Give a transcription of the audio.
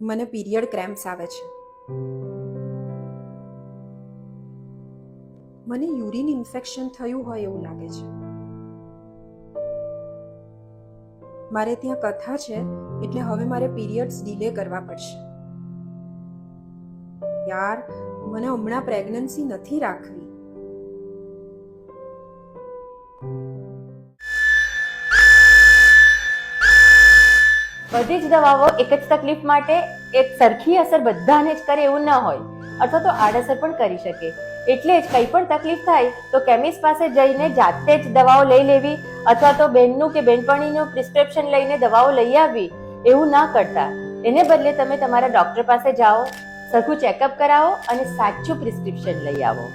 મને period cramps આવે છે. મને યુરિન ઇન્ફેક્શન થયું હોય એવું લાગે છે. મારે ત્યાં કથા છે, એટલે હવે મારે પીરિયડ્સ ડિલે કરવા પડશે. યાર, મને હમણાં પ્રેગ્નન્સી નથી રાખવી. બધી જ દવાઓ એક જ તકલીફ માટે એક સરખી અસર બધાને જ કરે એવું ન હોય. અથવા તો આડઅસર પણ કરી શકે. એટલે જ કંઈ પણ તકલીફ થાય તો કેમિસ્ટ પાસે જઈને જાતે જ દવાઓ લઈ લેવી અથવા તો બેનનું કે બેનપણીનું પ્રિસ્ક્રિપ્શન લઈને દવાઓ લઈ આવવી એવું ના કરતા. એને બદલે તમે તમારા ડૉક્ટર પાસે જાઓ, સરખું ચેકઅપ કરાવો અને સાચું પ્રિસ્ક્રિપ્શન લઈ આવો.